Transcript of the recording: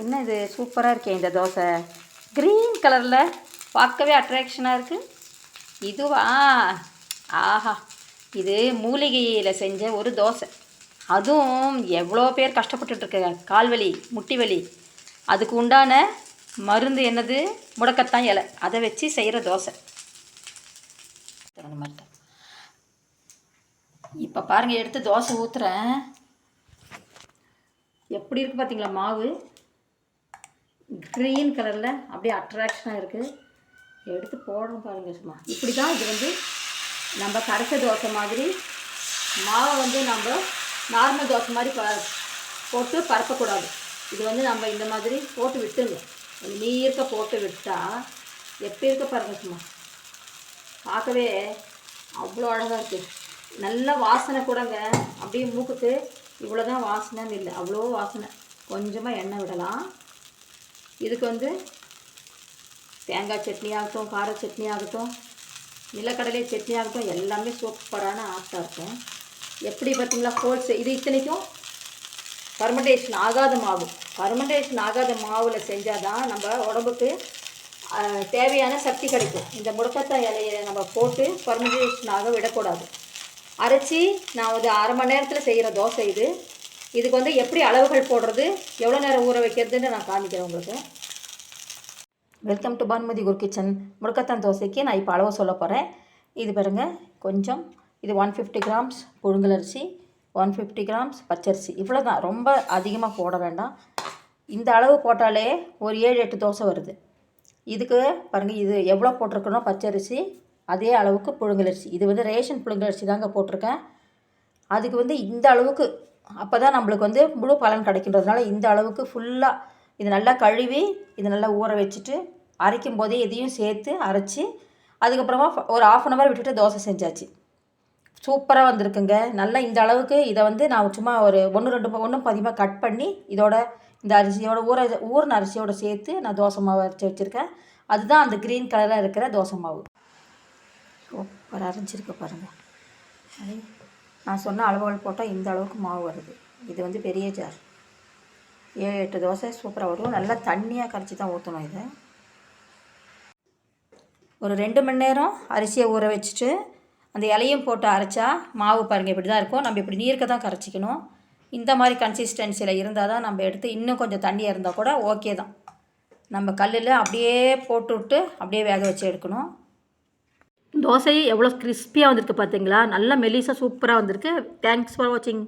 என்ன இது சூப்பராக இருக்கே இந்த தோசை. க்ரீன் கலரில் பார்க்கவே அட்ராக்ஷனாக இருக்குது இதுவா? ஆஹா. இது மூலிகையில் செஞ்ச ஒரு தோசை. அதுவும் எவ்வளோ பேர் கஷ்டப்பட்டுட்ருக்காங்க கால்வலி முட்டி வலி அதுக்கு உண்டான மருந்து என்னது? முடக்கத்தான் இலை. அதை வச்சு செய்கிற தோசை. இப்போ பாருங்கள் எடுத்து தோசை ஊற்றுறேன் எப்படி இருக்குது பார்த்தீங்களா மாவு? க்ரீன் கலரில் அப்படியே அட்ராக்ஷனாக இருக்குது எடுத்து போடுறோம் பாருங்க சும்மா. இப்படி தான் இது வந்து நம்ம கரைச்ச தோசை மாதிரி மாவை வந்து நம்ம நார்மல் தோசை மாதிரி ப போட்டு பரப்பக்கூடாது. இது வந்து நம்ம இந்த மாதிரி போட்டு விட்டுங்க நீர்க்க போட்டு விட்டால் எப்படி இருக்க பாருங்க சும்மா. பார்க்கவே அவ்வளோ அழகாக இருக்குது நல்ல வாசனை கூடங்க. அப்படியே மூக்குக்கு இவ்வளோ தான் வாசனைன்னு இல்லை அவ்வளோ வாசனை. கொஞ்சமாக எண்ணெய் விடலாம். இதுக்கு வந்து தேங்காய் சட்னி ஆகட்டும் கார சட்னி ஆகட்டும் நிலக்கடலை சட்னி ஆகட்டும் எல்லாமே சூப்பரான ஆட்டாக இருக்கும். எப்படி பார்த்தீங்களா? ஹோல்சே இது இத்தனைக்கும் ஃபர்மெண்டேஷன் ஆகாத மாவு. ஃபர்மெண்டேஷன் ஆகாத மாவில் செஞ்சால் தான் நம்ம உடம்புக்கு தேவையான சக்தி கிடைக்கும். இந்த முடக்கத்தாய் இலையை நம்ம போட்டு ஃபர்மெண்டேஷன் ஆக விடக்கூடாது. அரைச்சி நான் ஒரு அரை மணி நேரத்தில் செய்கிற தோசை இது. இதுக்கு வந்து எப்படி அளவுகள் போடுறது எவ்வளோ நேரம் ஊற வைக்கிறதுன்னு நான் காமிக்கிறேன் உங்களுக்கு. வெல்கம் டு பான்மதி குர் கிச்சன். முடக்கத்தான் தோசைக்கு நான் இப்போ அளவு சொல்ல போகிறேன் இது பாருங்கள் கொஞ்சம். இது ஒன் ஃபிஃப்டி கிராம்ஸ் புழுங்கலரிசி ஒன் ஃபிஃப்டி கிராம்ஸ் பச்சரிசி. இவ்வளோ தான் ரொம்ப அதிகமாக போட வேண்டாம். இந்த அளவு போட்டாலே ஒரு ஏழு எட்டு தோசை வருது. இதுக்கு பாருங்கள் இது எவ்வளோ போட்டிருக்கணும்? பச்சரிசி அதே அளவுக்கு புழுங்கலரிசி இது வந்து ரேஷன் புழுங்கலரிசி தாங்க போட்டிருக்கேன். அதுக்கு வந்து இந்த அளவுக்கு அப்போ தான் நம்மளுக்கு வந்து முழு பலன் கிடைக்கின்றதுனால இந்த அளவுக்கு ஃபுல்லாக இது நல்லா கழுவி இது நல்லா ஊற வச்சுட்டு அரைக்கும் போதே இதையும் சேர்த்து அரைச்சி அதுக்கப்புறமா ஃப- ஒரு ஆஃப் அன் ஹவர் விட்டுட்டு தோசை செஞ்சாச்சு. சூப்பராக வந்திருக்குங்க. நல்லா இந்த அளவுக்கு இதை வந்து நான் சும்மா ஒரு ஒன்று ரெண்டு ஒன்றும் பதிவாக கட் பண்ணி இதோட இந்த அரிசியோட ஊற ஊறின அரிசியோட சேர்த்து நான் தோசை மாவு அரைச்சி வச்சுருக்கேன். அதுதான் அந்த க்ரீன் கலராக இருக்கிற தோசை மாவு. சூப்பராக அரைஞ்சிருக்கு பாருங்கள் நான் சொன்ன அளவுகள் போட்டால் இந்த அளவுக்கு மாவு வருது. இது வந்து பெரிய ஜார் ஏழு எட்டு தோசை சூப்பராக வரும். நல்லா தண்ணியாக கரைச்சி தான் ஊற்றணும் இதை. ஒரு ரெண்டு மணி நேரம் அரிசியை ஊற வச்சுட்டு அந்த இலையும் போட்டு அரைச்சா மாவு பாருங்கள் இப்படி தான் இருக்கும். நம்ம இப்படி நீர்க்க தான் கரைச்சிக்கணும். இந்த மாதிரி கன்சிஸ்டன்சியில் இருந்தால் தான் நம்ம எடுத்து இன்னும் கொஞ்சம் தண்ணியாக இருந்தால் கூட ஓகே தான். நம்ம கல்லில் அப்படியே போட்டு விட்டு அப்படியே வேக வச்சு எடுக்கணும். தோசை எவ்வளோ கிறிஸ்பியாக வந்திருக்கு பார்த்தீங்களா நல்லா மெலிசாக சூப்பராக வந்திருக்கு. தேங்க்ஸ் ஃபார் வாட்சிங்